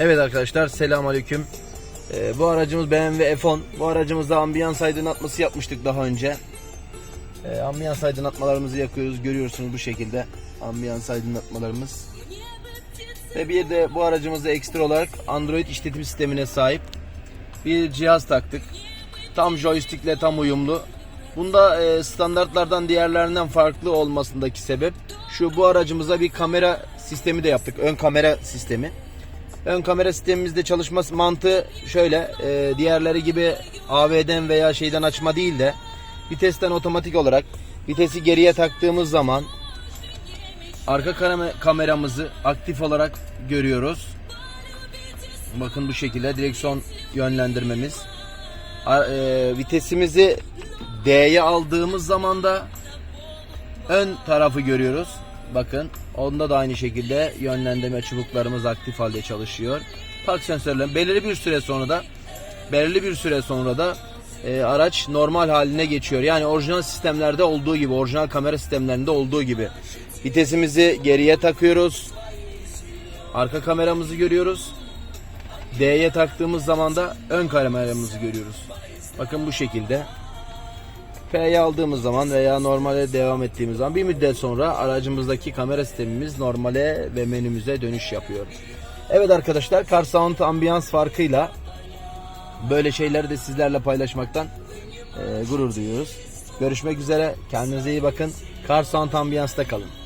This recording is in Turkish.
Evet arkadaşlar selamünaleyküm. Ee, bu aracımız BMW F10. Bu aracımızda ambiyans aydınlatması yapmıştık daha önce. Ee, ambiyans aydınlatmalarımızı yakıyoruz. Görüyorsunuz bu şekilde ambiyans aydınlatmalarımız. Ve bir de bu aracımızda ekstra olarak Android işletim sistemine sahip bir cihaz taktık. Tam joystickle tam uyumlu. Bunda e, standartlardan diğerlerinden farklı olmasındaki sebep şu bu aracımıza bir kamera sistemi de yaptık. Ön kamera sistemi. Ön kamera sistemimizde çalışması mantığı şöyle. e, diğerleri gibi AV'den veya şeyden açma değil de vitesten otomatik olarak vitesi geriye taktığımız zaman arka kamera- kameramızı aktif olarak görüyoruz. Bakın bu şekilde direksiyon yönlendirmemiz. E, vitesimizi D'ye aldığımız zaman da ön tarafı görüyoruz. Bakın onda da aynı şekilde yönlendirme çubuklarımız aktif halde çalışıyor. Park sensörleri belirli bir süre sonra da belirli bir süre sonra da e, araç normal haline geçiyor. Yani orijinal sistemlerde olduğu gibi, orijinal kamera sistemlerinde olduğu gibi. Vitesimizi geriye takıyoruz. Arka kameramızı görüyoruz. D'ye taktığımız zaman da ön kameramızı görüyoruz. Bakın bu şekilde. P'ye aldığımız zaman veya normale devam ettiğimiz zaman bir müddet sonra aracımızdaki kamera sistemimiz normale ve menümüze dönüş yapıyor. Evet arkadaşlar Car Sound ambiyans farkıyla böyle şeyleri de sizlerle paylaşmaktan e, gurur duyuyoruz. Görüşmek üzere. Kendinize iyi bakın. Car Sound ambiyansta kalın.